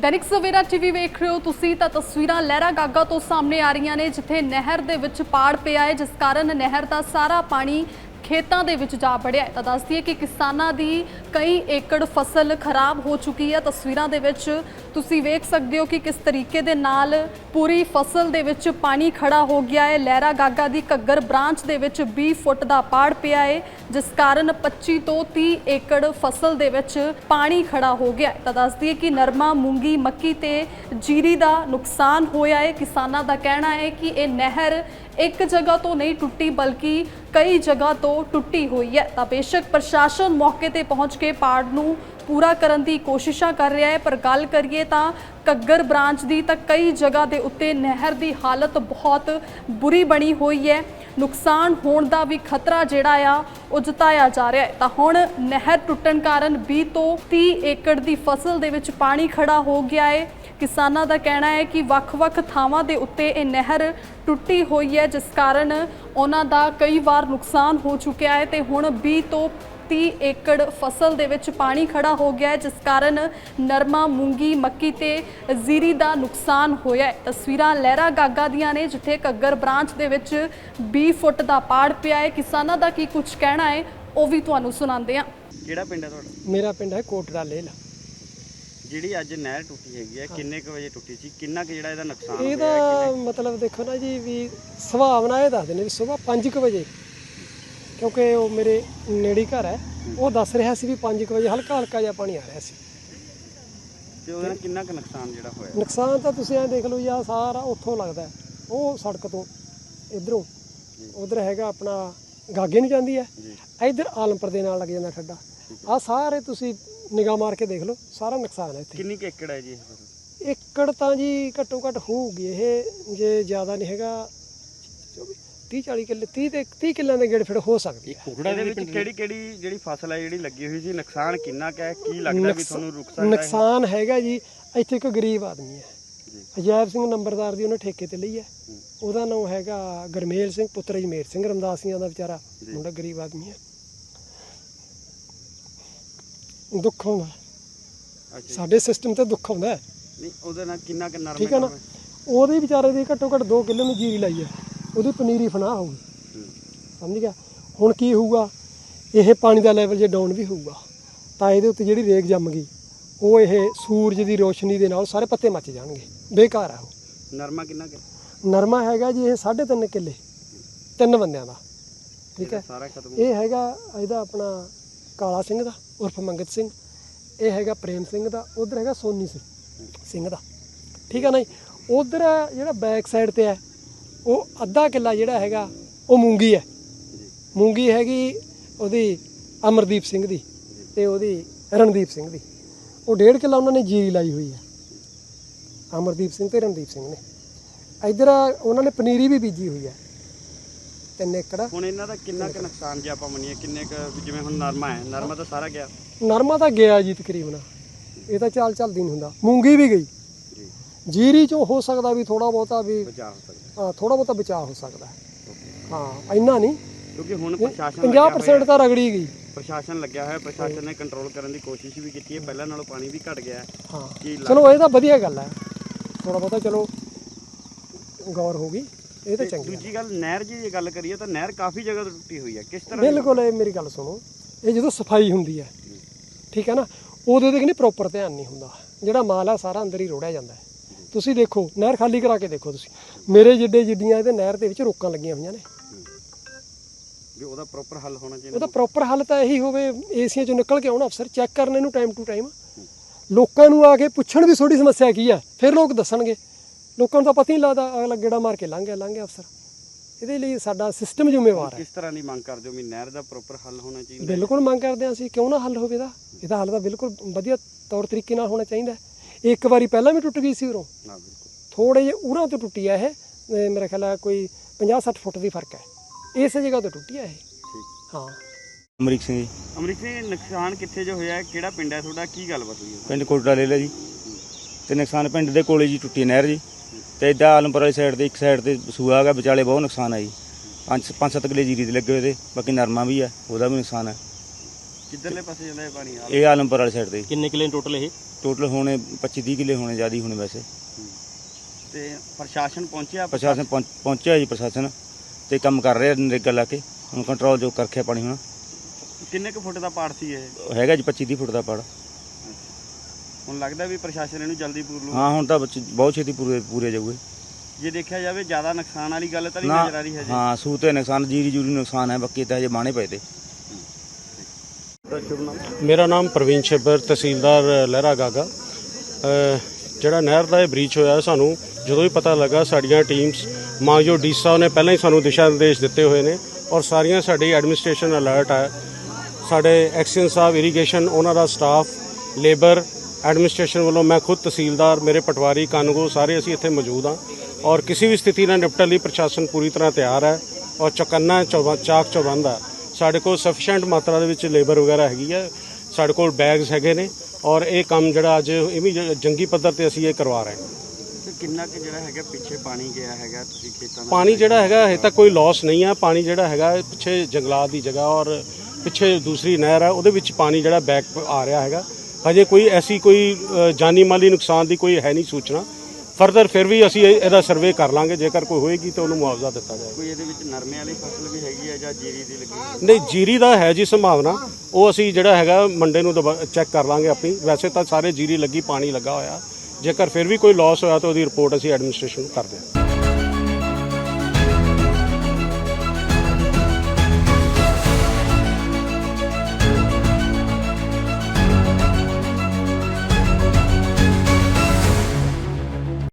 Dainik Savera TV ਵੇਖ ਰਹੇ ਹੋ ਤੁਸੀਂ ਤਾਂ ਤਸਵੀਰਾਂ ਲਹਿਰਾ ਗਾਗਾ ਤੋਂ ਸਾਹਮਣੇ ਆ ਰਹੀਆਂ ਨੇ, ਜਿੱਥੇ ਨਹਿਰ ਦੇ ਵਿੱਚ ਪਾੜ ਪਿਆ ਹੈ, ਜਿਸ ਕਾਰਨ ਨਹਿਰ ਦਾ ਸਾਰਾ ਪਾਣੀ ਖੇਤਾਂ ਦੇ ਵਿੱਚ ਜਾ ਵੜਿਆ ਤਾਂ ਦੱਸ ਦਈਏ ਕਿ ਕਿਸਾਨਾਂ ਦੀ ਕਈ ਏਕੜ ਫਸਲ ਖਰਾਬ ਹੋ ਚੁੱਕੀ ਹੈ। ਤਸਵੀਰਾਂ ਦੇ ਵਿੱਚ ਤੁਸੀਂ ਵੇਖ ਸਕਦੇ ਹੋ ਕਿ ਕਿਸ ਤਰੀਕੇ ਦੇ ਨਾਲ ਪੂਰੀ ਫਸਲ ਦੇ ਵਿੱਚ ਪਾਣੀ ਖੜਾ ਹੋ ਗਿਆ ਹੈ। ਲਹਿਰਾ ਗਾਗਾ ਦੀ ਘੱਗਰ ਬ੍ਰਾਂਚ ਦੇ ਵਿੱਚ 20 ਫੁੱਟ ਦਾ ਪਾੜ ਪਿਆ ਹੈ, ਜਿਸ ਕਾਰਨ 25 ਤੋਂ 30 ਏਕੜ ਫਸਲ ਦੇ ਵਿੱਚ ਪਾਣੀ ਖੜਾ ਹੋ ਗਿਆ ਹੈ। ਤਾਂ ਦੱਸ ਦਈਏ ਕਿ ਨਰਮਾ, ਮੂੰਗੀ, ਮੱਕੀ ਤੇ ਜੀਰੀ ਦਾ ਨੁਕਸਾਨ ਹੋਇਆ ਹੈ। ਕਿਸਾਨਾਂ ਦਾ ਕਹਿਣਾ ਹੈ ਕਿ ਇਹ ਨਹਿਰ ਇੱਕ ਜਗ੍ਹਾ ਤੋਂ ਨਹੀਂ ਟੁੱਟੀ, ਬਲਕਿ ਕਈ ਜਗ੍ਹਾ ਤੋਂ ਟੁੱਟੀ ਹੋਈ ਹੈ। ਤਾਂ ਬੇਸ਼ੱਕ ਪ੍ਰਸ਼ਾਸਨ ਮੌਕੇ ਤੇ ਪਹੁੰਚ ਕੇ ਪਾੜ ਨੂੰ ਪੂਰਾ ਕਰਨ ਦੀ ਕੋਸ਼ਿਸ਼ਾਂ ਕਰ ਰਿਹਾ ਹੈ, ਪਰ ਗੱਲ ਕਰੀਏ ਤਾਂ ਕੱਗਰ ਬ੍ਰਾਂਚ ਦੀ ਤਾਂ ਕਈ ਜਗ੍ਹਾ ਦੇ ਉੱਤੇ ਨਹਿਰ ਦੀ ਹਾਲਤ ਬਹੁਤ ਬੁਰੀ ਬਣੀ ਹੋਈ ਹੈ। ਨੁਕਸਾਨ ਹੋਣ ਦਾ ਵੀ ਖਤਰਾ ਜਿਹੜਾ ਆ, ਉਹ ਜਤਾਇਆ ਜਾ ਰਿਹਾ ਹੈ। ਤਾਂ ਹੁਣ ਨਹਿਰ ਟੁੱਟਣ ਕਾਰਨ 20 ਤੋਂ 30 ਏਕੜ ਦੀ ਫਸਲ ਦੇ ਵਿੱਚ ਪਾਣੀ ਖੜਾ ਹੋ ਗਿਆ ਹੈ। ਕਿਸਾਨਾਂ ਦਾ ਕਹਿਣਾ ਹੈ ਕਿ ਵੱਖ-ਵੱਖ ਥਾਵਾਂ ਦੇ ਉੱਤੇ ਇਹ ਨਹਿਰ ਟੁੱਟੀ ਹੋਈ ਹੈ, ਜਿਸ ਕਾਰਨ ਉਹਨਾਂ ਦਾ ਕਈ ਵਾਰ ਨੁਕਸਾਨ ਹੋ ਚੁੱਕਿਆ ਹੈ। ਤੇ ਹੁਣ 20 ਤੋਂ 30 ਏਕੜ ਫਸਲ ਦੇ ਵਿੱਚ ਪਾਣੀ ਖੜਾ ਹੋ ਗਿਆ ਹੈ ਜਿਸ ਕਾਰਨ ਨਰਮਾ ਮੂੰਗੀ ਮੱਕੀ ਤੇ ਜ਼ੀਰੀ ਦਾ ਨੁਕਸਾਨ ਹੋਇਆ ਹੈ। ਤਸਵੀਰਾਂ ਲਹਿਰਾ ਗਾਗਾ ਦੀਆਂ ਨੇ ਜਿੱਥੇ ਘੱਗਰ ਬ੍ਰਾਂਚ ਦੇ ਵਿੱਚ 20 ਫੁੱਟ ਦਾ ਪਾੜ ਪਿਆ ਹੈ। ਕਿਸਾਨਾਂ ਦਾ ਕੀ ਕੁਝ ਕਹਿਣਾ ਹੈ ਉਹ ਵੀ ਤੁਹਾਨੂੰ ਸੁਣਾਉਂਦੇ ਹਾਂ। ਕਿਹੜਾ ਪਿੰਡ ਹੈ ਤੁਹਾਡਾ? ਮੇਰਾ ਪਿੰਡ ਹੈ ਕੋਟੜਾ ਲੇਲ ਜਿਹੜੀ ਅੱਜ ਨਹਿਰ ਟੁੱਟੀ ਹੈਗੀ ਹੈ ਕਿੰਨੇ ਕੁ ਵਜੇ ਟੁੱਟੀ ਸੀ? ਕਿੰਨਾ ਕੁ ਜਿਹੜਾ ਇਹਦਾ ਨੁਕਸਾਨ ਹੋਇਆ ਇਹਦਾ ਕਿੰਨੇ ਮਤਲਬ ਦੇਖੋ ਨਾ ਜੀ ਵੀ ਸੁਭਾਵਨਾ ਇਹ ਦੱਸਦੇ ਨੇ ਵੀ ਸਵੇਰ 5:00 ਵਜੇ। ਕਿਉਂਕਿ ਉਹ ਮੇਰੇ ਨੇੜੇ ਹੀ ਘਰ ਹੈ। ਉਹ ਦੱਸ ਰਿਹਾ ਸੀ ਵੀ 5:00 ਵਜੇ ਹਲਕਾ ਹਲਕਾ ਜਿਹਾ ਪਾਣੀ ਆ ਰਿਹਾ ਸੀ। ਤੇ ਉਹਦੇ ਨਾਲ ਕਿੰਨਾ ਕੁ ਨੁਕਸਾਨ ਜਿਹੜਾ ਹੋਇਆ? ਨੁਕਸਾਨ ਤਾਂ ਤੁਸੀਂ ਐ ਦੇਖ ਲਓ ਜੀ ਸਾਰਾ ਉੱਥੋਂ ਲੱਗਦਾ। ਉਹ ਸੜਕ ਤੋਂ ਇਧਰੋਂ। ਉਧਰ ਹੈਗਾ ਆਪਣਾ ਗਾਗੇ ਨੂੰ ਜਾਂਦੀ ਹੈ। ਇਧਰ ਆਲਮਪੁਰ ਦੇ ਨਾਲ ਲੱਗ ਜਾਂਦਾ ਖੱਡਾ ਆ ਸਾਰੇ ਤੁਸੀਂ ਨਿਗਾਹ ਮਾਰ ਕੇ ਦੇਖ ਲਓ ਸਾਰਾ ਨੁਕਸਾਨ ਹੈ ਇੱਥੇ। ਕਿੰਨੀ ਕੁ ਏਕੜ ਹੈ ਜੀ ਏਕੜ ਤਾਂ ਜੀ ਘੱਟੋ ਘੱਟ ਹੋਊਗੀ। ਇਹ ਜੇ ਜ਼ਿਆਦਾ ਨਹੀਂ ਹੈਗਾ 30 40 ਕਿੱਲੇ 30 ਤੇ 30 ਕਿੱਲਿਆਂ ਦੇ ਗੇੜ ਫਿਰ ਹੋ ਸਕਦੀ ਹੈ। ਇਹਦੇ ਵਿੱਚ ਕਿਹੜੀ ਕਿਹੜੀ ਜਿਹੜੀ ਫਸਲ ਹੈ ਜਿਹੜੀ ਲੱਗੀ ਹੋਈ ਸੀ ਨੁਕਸਾਨ ਕਿੰਨਾ ਕੁ ਹੈ ਕੀ ਲੱਗਦਾ ਵੀ ਤੁਹਾਨੂੰ ਰੁਕ ਸਕਦਾ ਹੈ? ਨੁਕਸਾਨ ਹੈਗਾ ਜੀ ਇੱਥੇ ਇੱਕ ਗਰੀਬ ਆਦਮੀ ਹੈ। ਜੀ। ਅਜੈਬ ਸਿੰਘ ਨੰਬਰਦਾਰ ਦੀ ਉਹਨੇ ਠੇਕੇ ਤੇ ਲਈ ਹੈ। ਉਹਦਾ ਨਾਮ ਹੈਗਾ ਗਰਮੇਲ ਸਿੰਘ ਪੁੱਤਰ ਜਮੇਰ ਸਿੰਘ ਰਮਦਾਸੀਆਂ ਦਾ ਵਿਚਾਰਾ ਮੁੰਡਾ ਗਰੀਬ ਆਦਮੀ ਹੈ। ਦੁੱਖ ਜੀ। ਸਾਡੇ ਸਿਸਟਮ ਤੇ ਦੁੱਖ ਆਉਂਦਾ ਹੈ ਨਹੀਂ ਉਹਦੇ ਨਾਲ ਕਿੰਨਾ ਕੁ ਨਰਮੇ ਠੀਕ ਹੈ ਨਾ? ਉਹਦੇ ਵਿਚਾਰੇ ਦੀ ਘੱਟੋ ਘੱਟ 2 ਕਿੱਲੇ ਨੂੰ ਜੀਰੀ ਲਾਈ ਹੈ। ਉਹਦੀ ਪਨੀਰੀ ਫਨਾ ਹੋਊਗੀ। ਸਮਝ ਗਿਆ? ਹੁਣ ਕੀ ਹੋਊਗਾ? ਇਹ ਪਾਣੀ ਦਾ ਲੈਵਲ ਜੇ ਡਾਊਨ ਵੀ ਹੋਊਗਾ ਤਾਂ ਇਹਦੇ ਉੱਤੇ ਜਿਹੜੀ ਰੇਗ ਜੰਮ ਗਈ ਉਹ ਇਹ ਸੂਰਜ ਦੀ ਰੋਸ਼ਨੀ ਦੇ ਨਾਲ ਸਾਰੇ ਪੱਤੇ ਮੱਚ ਜਾਣਗੇ। ਬੇਕਾਰ ਆ ਉਹ। ਨਰਮਾ ਕਿੰਨਾ ਕੁ? ਨਰਮਾ ਹੈਗਾ ਜੀ ਇਹ 3.5 ਕਿੱਲੇ ਤਿੰਨ ਬੰਦਿਆਂ ਦਾ। ਠੀਕ ਹੈ? ਇਹ ਹੈਗਾ ਇਹਦਾ ਆਪਣਾ ਕਾਲਾ ਸਿੰਘ ਦਾ ਉਰਫ ਮੰਗਤ ਸਿੰਘ। ਇਹ ਹੈਗਾ ਪ੍ਰੇਮ ਸਿੰਘ ਦਾ ਉਧਰ ਹੈਗਾ ਸੋਨੀ ਸਿੰਘ ਸਿੰਘ ਦਾ। ਠੀਕ ਹੈ ਨਾ ਜੀ? ਉਧਰ ਜਿਹੜਾ ਬੈਕ ਸਾਈਡ ਤੇ ਹੈ ਉਹ ਅੱਧਾ ਕਿੱਲਾ ਜਿਹੜਾ ਹੈਗਾ ਉਹ ਮੂੰਗੀ ਹੈ। ਮੂੰਗੀ ਹੈਗੀ ਉਹਦੀ ਅਮਰਦੀਪ ਸਿੰਘ ਦੀ ਤੇ ਉਹਦੀ ਰਣਦੀਪ ਸਿੰਘ ਦੀ। ਉਹ ਡੇਢ ਕਿੱਲਾ ਉਹਨਾਂ ਨੇ ਜੀਰੀ ਲਾਈ ਹੋਈ ਹੈ। ਅਮਰਦੀਪ ਸਿੰਘ ਤੇ ਰਣਦੀਪ ਸਿੰਘ ਨੇ। ਇਧਰ ਉਹਨਾਂ ਨੇ ਪਨੀਰੀ ਵੀ ਬੀਜੀ ਹੋਈ ਹੈ। ਤਿੰਨ ਏਕੜ। ਹੁਣ ਇਹਨਾਂ ਦਾ ਕਿੰਨਾ ਕੁ ਨੁਕਸਾਨ ਜੇ ਆਪਾਂ ਮੰਨੀਏ ਕਿੰਨੇ ਕੁ ਜਿਵੇਂ ਹੁਣ ਨਰਮਾ ਹੈ ਨਰਮਾ ਤਾਂ ਸਾਰਾ ਗਿਆ। ਨਰਮਾ ਤਾਂ ਗਿਆ ਜੀ ਤਕਰੀਬਨ। ਇਹ ਤਾਂ ਚਾਲ ਚੱਲਦੀ ਨਹੀਂ ਹੁੰਦਾ। ਮੂੰਗੀ ਵੀ ਗਈ। ਜੀਰੀ ਚੋਂ ਹੋ ਸਕਦਾ ਵੀ ਥੋੜਾ ਬਹੁਤਾ ਵੀ ਥੋੜਾ ਬਹੁਤਾ ਬਚਾਅ ਹੋ ਸਕਦਾ ਹੈ। ਇੰਨਾ ਨਹੀਂ। ਕਿਉਂਕਿ ਹੁਣ ਪ੍ਰਸ਼ਾਸਨ ਲੱਗਿਆ 50% ਤਾਂ ਰਗੜੀ ਗਈ। ਪ੍ਰਸ਼ਾਸਨ ਲੱਗਿਆ ਹੋਇਆ ਪ੍ਰਸ਼ਾਸਨ ਨੇ ਕੰਟਰੋਲ ਕਰਨ ਦੀ ਕੋਸ਼ਿਸ਼ ਵੀ ਕੀਤੀ ਹੈ। ਪਹਿਲਾਂ ਨਾਲੋਂ ਪਾਣੀ ਵੀ ਘਟ ਗਿਆ ਹੈ। ਹਾਂ। ਚਲੋ ਇਹ ਤਾਂ ਵਧੀਆ ਗੱਲ ਹੈ। ਥੋੜਾ ਬਹੁਤਾ ਚਲੋ ਗੌਰ ਹੋ ਗਈ। ਇਹ ਤਾਂ ਚੰਗੀ ਦੂਜੀ ਗੱਲ ਨਹਿਰ ਜੀ ਜੇ ਗੱਲ ਕਰੀਏ ਤਾਂ ਨਹਿਰ ਕਾਫੀ ਜਗ੍ਹਾ ਤੋਂ ਟੁੱਟੀ ਹੋਈ ਹੈ। ਕਿਸ ਤਰ੍ਹਾਂ ਬਿਲਕੁਲ ਇਹ ਮੇਰੀ ਗੱਲ ਸੁਣੋ। ਇਹ ਜਦੋਂ ਸਫ਼ਾਈ ਹੁੰਦੀ ਹੈ ਠੀਕ ਹੈ ਨਾ ਉਦੋਂ ਤੇ ਨਹੀਂ ਪ੍ਰੋਪਰ ਧਿਆਨ ਨਹੀਂ ਹੁੰਦਾ। ਜਿਹੜਾ ਮਾਲ ਆ ਸਾਰਾ ਅੰਦਰ ਹੀ ਰੋੜਿਆ ਜਾਂਦਾ ਹੈ। ਤੁਸੀਂ ਦੇਖੋ ਨਹਿਰ ਖਾਲੀ ਕਰਾ ਕੇ ਦੇਖੋ ਤੁਸੀਂ। ਮੇਰੇ ਜਿੱਡੇ ਜਿੱਡੀਆਂ ਇਹਦੇ ਨਹਿਰ ਦੇ ਵਿੱਚ ਰੋਕਾਂ ਲੱਗੀਆਂ ਹੋਈਆਂ ਨੇ। ਵੀ ਉਹਦਾ ਪ੍ਰੋਪਰ ਹੱਲ ਹੋਣਾ ਚਾਹੀਦਾ। ਉਹਦਾ ਪ੍ਰੋਪਰ ਹੱਲ ਤਾਂ ਇਹੀ ਹੋਵੇ ਏਸੀਆਂ ਚੋਂ ਨਿਕਲ ਕੇ ਆਉਣ ਅਫਸਰ ਚੈੱਕ ਕਰਨ ਇਹਨੂੰ ਟਾਈਮ ਟੂ ਟਾਈਮ ਲੋਕਾਂ ਨੂੰ ਆ ਕੇ ਪੁੱਛਣ ਵੀ ਤੁਹਾਡੀ ਸਮੱਸਿਆ ਕੀ ਹੈ ਫਿਰ ਲੋਕ ਦੱਸਣਗੇ। ਲੋਕਾਂ ਨੂੰ ਤਾਂ ਪਤਾ ਹੀ ਲੱਗਦਾ ਅਗਲਾ ਗੇੜਾ ਮਾਰ ਕੇ ਲੰਘ ਗਿਆ ਲੰਘ ਗਿਆ ਅਫਸਰ। ਇਹਦੇ ਲਈ ਸਾਡਾ ਸਿਸਟਮ ਜ਼ਿੰਮੇਵਾਰ ਹੈ। ਕਿਸ ਤਰ੍ਹਾਂ ਦੀ ਮੰਗ ਕਰਦੇ ਹੋ? ਵੀ ਨਹਿਰ ਦਾ ਪ੍ਰੋਪਰ ਹੱਲ ਹੋਣਾ ਚਾਹੀਦਾ ਬਿਲਕੁਲ ਮੰਗ ਕਰਦੇ ਹਾਂ ਅਸੀਂ ਕਿਉਂ ਨਾ ਹੱਲ ਹੋਵੇ ਦਾ ਇਹਦਾ ਹੱਲ ਤਾਂ ਬਿਲਕੁਲ ਵਧੀਆ ਤੌਰ ਤਰੀਕੇ ਨਾਲ ਹੋਣਾ ਚਾਹੀਦਾ। ਇੱਕ ਵਾਰੀ ਪਹਿਲਾਂ ਵੀ ਟੁੱਟ ਗਈ ਸੀ ਉਰੋਂ। ਬਿਲਕੁਲ। ਥੋੜੇ ਜਿਹੇ ਉਰਾਂ ਤੋਂ ਟੁੱਟੀ ਹੈ ਇਹ। ਮੇਰਾ ਖਿਆਲ ਹੈ ਕੋਈ 50-60 ਫੁੱਟ ਦੀ ਫ਼ਰਕ ਹੈ ਇਸੇ ਜਗ੍ਹਾ ਤੋਂ ਟੁੱਟੀ ਹੈ ਇਹ। ਠੀਕ। ਹਾਂ। ਅਮਰੀਕ ਸਿੰਘ ਜੀ। ਅਮਰੀਕ ਸਿੰਘ ਨੁਕਸਾਨ ਕਿੱਥੇ ਜੋ ਹੋਇਆ ਹੈ? ਕਿਹੜਾ ਪਿੰਡ ਹੈ ਤੁਹਾਡਾ? ਕੀ ਗੱਲਬਾਤ ਹੋਈ ਹੈ ਪਿੰਡ ਕੋਟੜਾ ਲੈ ਲਿਆ ਜੀ। ਤੇ ਨੁਕਸਾਨ ਪਿੰਡ ਦੇ ਕੋਲੇ ਜੀ ਟੁੱਟੀ ਨਹਿਰ ਜੀ। ਤੇ ਇੱਦਾਂ ਆਲਮਪੁਰ ਵਾਲੀ ਸਾਈਡ ਤੇ ਇੱਕ ਸਾਈਡ ਤੇ ਸੂਆ ਹੈਗਾ ਵਿਚਾਲੇ ਬਹੁਤ ਨੁਕਸਾਨ ਆ ਜੀ। ਪੰਜ ਪੰਜ ਸੱਤ ਕਿਲੇ ਜੀਰੀ ਦੇ ਲੱਗੇ ਹੋਏ ਤੇ ਬਾਕੀ ਨਰਮਾ ਵੀ ਆ ਉਹਦਾ ਵੀ ਨੁਕਸਾਨ ਹੈ ਕਿੱਧਰਲੇ ਪਾਸੇ ਜਾਂਦਾ ਹੈ ਪਾਣੀ? ਆ ਇਹ ਆਲਮਪੁਰ ਵਾਲੀ ਸਾਈਡ ਤੇ। ਕਿੰਨੇ ਕਿਲੇ ਟੋਟਲ ਇਹ? ਟੋਟਲ ਹੋਣੇ 25 30 ਕਿੱਲੇ ਹੋਣੇ ਜ਼ਿਆਦਾ ਹੋਣੇ ਵੈਸੇ। ਤੇ ਪ੍ਰਸ਼ਾਸਨ ਪਹੁੰਚਿਆ ਪ੍ਰਸ਼ਾਸਨ ਪਹੁੰਚ- ਪਹੁੰਚਿਆ ਜੀ ਪ੍ਰਸ਼ਾਸਨ। ਤੇ ਕੰਮ ਕਰ ਰਿਹਾ ਨਰੇਗਾ ਲਾ ਕੇ। ਹੁਣ ਕੰਟਰੋਲ ਜੋ ਕਰਖਿਆ ਪਾਣੀ ਹੁਣ। ਕਿੰਨੇ ਕੁ ਫੁੱਟ ਦਾ ਪਾੜ ਸੀ ਇਹ? ਹੈਗਾ ਜੀ 25 30 ਫੁੱਟ ਦਾ ਪੜ। ਹੁਣ ਲੱਗਦਾ ਵੀ ਪ੍ਰਸ਼ਾਸਨ ਇਹਨੂੰ ਜਲਦੀ ਪੂਰ ਲੂ ਹਾਂ ਹੁਣ ਤਾਂ ਬੱਚੇ ਬਹੁਤ ਛੇਤੀ ਪੂਰੇ ਪੂਰੇ ਜਾਊਗੇ। ਜੇ ਦੇਖਿਆ ਜਾਵੇ ਜ਼ਿਆਦਾ ਨੁਕਸਾਨ ਵਾਲੀ ਗੱਲ ਤਾਂ ਨਹੀਂ ਨਜ਼ਰ ਆ ਰਹੀ ਹੈ ਜੀ ਹਾਂ ਸੂ ਤੇ ਨੁਕਸਾਨ ਜੀਰੀ ਜੂਰੀ ਨੁਕਸਾਨ ਹੈ ਬਾਕੀ ਤਾਂ ਹਜੇ ਬਾਣੇ ਪਏ ਤੇ। ਮੇਰਾ ਨਾਮ ਪ੍ਰਵੀਨ ਛੇਬਰ, ਤਹਿਸੀਲਦਾਰ ਲਹਿਰਾ ਗਾਗਾ। ਜਿਹੜਾ ਨਹਿਰ ਦਾ ਇਹ ਬ੍ਰੀਚ ਹੋਇਆ, ਸਾਨੂੰ ਜਦੋਂ ਹੀ ਪਤਾ ਲੱਗਾ, ਸਾਡੀਆਂ ਟੀਮਸ ਮਾਂਜੋ ਡੀ ਸਾਹਿਬ ਨੇ ਪਹਿਲਾਂ ਹੀ ਸਾਨੂੰ ਦਿਸ਼ਾ ਨਿਰਦੇਸ਼ ਦਿੱਤੇ ਹੋਏ ਨੇ ਔਰ ਸਾਰੀਆਂ ਸਾਡੀ ਐਡਮਿਨਿਸਟ੍ਰੇਸ਼ਨ ਅਲਰਟ ਹੈ। ਸਾਡੇ ਐਕਸੀਅਨ ਸਾਹਿਬ, ਇਰੀਗੇਸ਼ਨ, ਉਹਨਾਂ ਦਾ ਸਟਾਫ, ਲੇਬਰ, ਐਡਮਿਨਿਸਟ੍ਰੇਸ਼ਨ ਵੱਲੋਂ ਮੈਂ ਖੁਦ ਤਹਿਸੀਲਦਾਰ, ਮੇਰੇ ਪਟਵਾਰੀ, ਕਾਨੂੰਗੋ ਸਾਰੇ ਅਸੀਂ ਇੱਥੇ ਮੌਜੂਦ ਹਾਂ ਔਰ ਕਿਸੇ ਵੀ ਸਥਿਤੀ ਨਾਲ ਨਿਪਟਣ ਲਈ ਪ੍ਰਸ਼ਾਸਨ ਪੂਰੀ ਤਰ੍ਹਾਂ ਤਿਆਰ ਹੈ ਔਰ ਚੌਕੰਨਾ, ਚੌਬਾ, ਚਾਕ ਚੌਬੰਦ ਹੈ। ਸਾਡੇ ਕੋਲ ਸਫੀਸ਼ੀਐਂਟ ਮਾਤਰਾ ਦੇ ਵਿੱਚ ਲੇਬਰ ਵਗੈਰਾ ਹੈਗੀ ਹੈ ਸਾਡੇ ਕੋਲ ਬੈਗਸ ਹੈਗੇ ਨੇ ਔਰ ਇਹ ਕੰਮ ਜਿਹੜਾ ਅੱਜ ਇਹ ਵੀ ਜੰਗੀ ਪੱਧਰ ਤੇ ਅਸੀਂ ਇਹ ਕਰਵਾ ਰਹੇ ਹਾਂ। ਤੇ ਕਿੰਨਾ ਕੁ ਜਿਹੜਾ ਹੈਗਾ ਪਿੱਛੇ ਪਾਣੀ ਗਿਆ ਹੈਗਾ ਤੁਸੀਂ ਖੇਤਾਂ ਦਾ? ਪਾਣੀ ਜਿਹੜਾ ਹੈਗਾ ਹਜੇ ਤੱਕ ਕੋਈ ਲਾਸ ਨਹੀਂ ਹੈ ਪਾਣੀ ਜਿਹੜਾ ਹੈਗਾ ਪਿੱਛੇ ਜੰਗਲਾਤ ਦੀ ਜਗ੍ਹਾ ਔਰ ਪਿੱਛੇ ਦੂਸਰੀ ਨਹਿਰ ਹੈ ਉਹਦੇ ਵਿੱਚ ਪਾਣੀ ਜਿਹੜਾ ਬੈਕ ਆ ਰਿਹਾ ਹੈਗਾ। ਹਜੇ ਕੋਈ ਐਸੀ ਕੋਈ ਜਾਨੀ ਮਾਲੀ ਨੁਕਸਾਨ ਦੀ ਕੋਈ ਹੈ ਨਹੀਂ ਸੂਚਨਾ। ਫਰਦਰ ਫਿਰ ਵੀ ਅਸੀਂ ਇਹ- ਇਹਦਾ ਸਰਵੇ ਕਰ ਲਾਂਗੇ। ਜੇਕਰ ਕੋਈ ਹੋਏਗੀ ਤਾਂ ਉਹਨੂੰ ਮੁਆਵਜ਼ਾ ਦਿੱਤਾ ਜਾਏਗਾ। ਕੋਈ ਇਹਦੇ ਵਿੱਚ ਨਰਮੇ ਵਾਲੀ ਫਸਲ ਵੀ ਹੈਗੀ ਹੈ ਜਾਂ ਜੀਰੀ ਦੀ ਲੱਗੀ ਹੋਈ? ਨਹੀਂ ਜੀਰੀ ਦਾ ਹੈ ਜੀ ਸੰਭਾਵਨਾ। ਉਹ ਅਸੀਂ ਜਿਹੜਾ ਹੈਗਾ ਮੰਡੇ ਨੂੰ ਚੈੱਕ ਕਰ ਲਾਂਗੇ ਆਪਣੀ। ਵੈਸੇ ਤਾਂ ਸਾਰੇ ਜੀਰੀ ਲੱਗੀ ਪਾਣੀ ਲੱਗਾ ਹੋਇਆ। ਜੇਕਰ ਫਿਰ ਵੀ ਕੋਈ ਲਾਸ ਹੋਇਆ ਤਾਂ ਉਹਦੀ ਰਿਪੋਰਟ ਅਸੀਂ ਐਡਮਿਨਿਸਟ੍ਰੇਸ਼ਨ ਨੂੰ ਕਰ ਦਿਆਂਗੇ।